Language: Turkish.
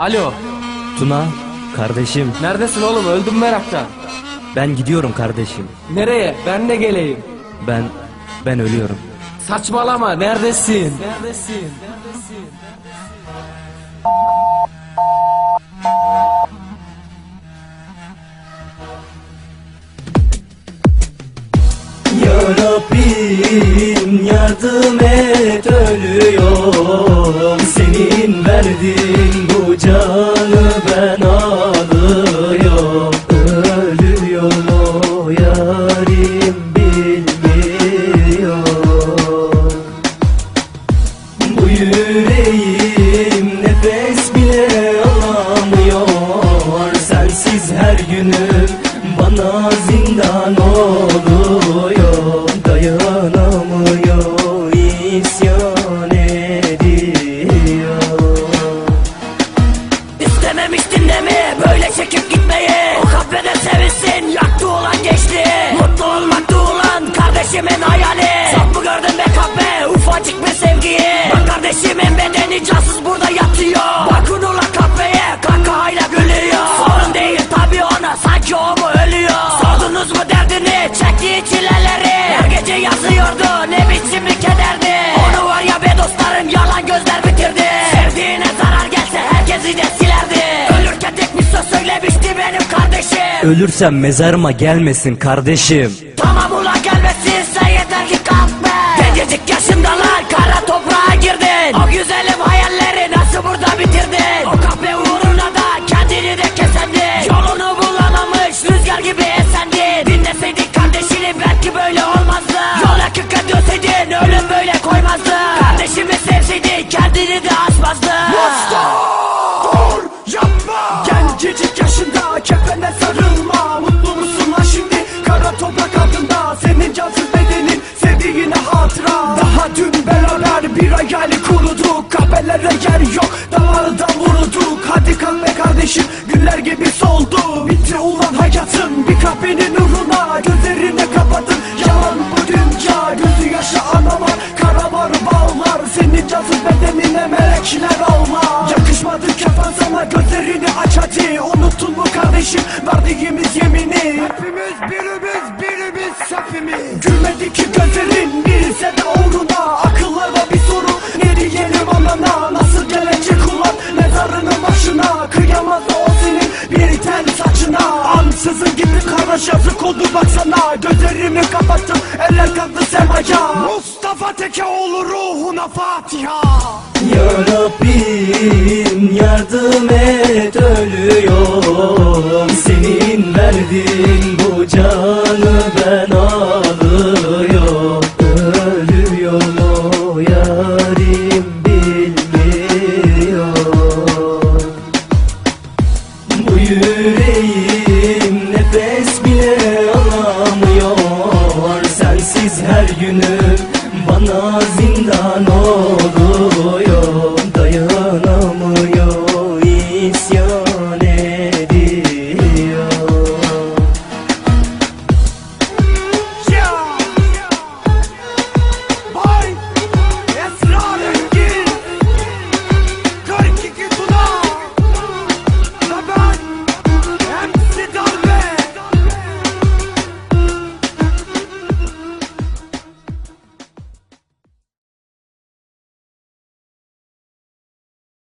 Alo. Tuna, kardeşim. Neredesin oğlum? Öldüm meraktan. Ben gidiyorum kardeşim. Nereye? Ben de geleyim. Ben, ben ölüyorum. Saçmalama. Neredesin? Neredesin? Ya Rabbim yardım et ölüyorum Senin verdiğin yarim bilmiyor. Bu yüreğim nefes bile alamıyor. Sensiz her günüm bana zindan oluyor. Dayanamıyor isyan ediyor. İstememiştin de mi böyle çekip gitmeyi O kahvede sevilsin yatıyor Bakın ulan kahveye kahkahayla gülüyor. Sorun değil tabi ona sanki o mu ölüyor? Sordunuz mu derdini? Çektiği çileleri. Her gece yazıyordu ne biçim bir kederdi? Onu var ya be dostlarım yalan gözler bitirdi. Sevdiğine zarar gelse herkesi de silerdi. Ölürken tek bir söz söylemişti benim kardeşim. Ölürsem mezarıma gelmesin kardeşim. Tamam asmazdı Dur yapma. Gencecik yaşında kefene sarılma. Mutlu musun lan şimdi? Kara toprak altında Senin cansız bedenin sevdiğine hatıra. Daha dün beraber bir hayali kuruduk. Kahvelere yer yok damarından vurulduk Hadi kalk be kardeşim günler gibi soldu. Bitti ulan hayatın bir kahvenin uğruna Gözlerini kardeşim verdiğimiz yemini. Hepimiz birimiz birimiz hepimiz Gülmedi ki gözlerin değilse de uğruna kardeş yazık oldu baksana Gözlerimi kapattım eller kalktı semaya Mustafa Tekeoğlu ruhuna Fatiha. Ya Rabbim yardım et ölüyorum. Senin verdiğin bu canı ben günüm bana zin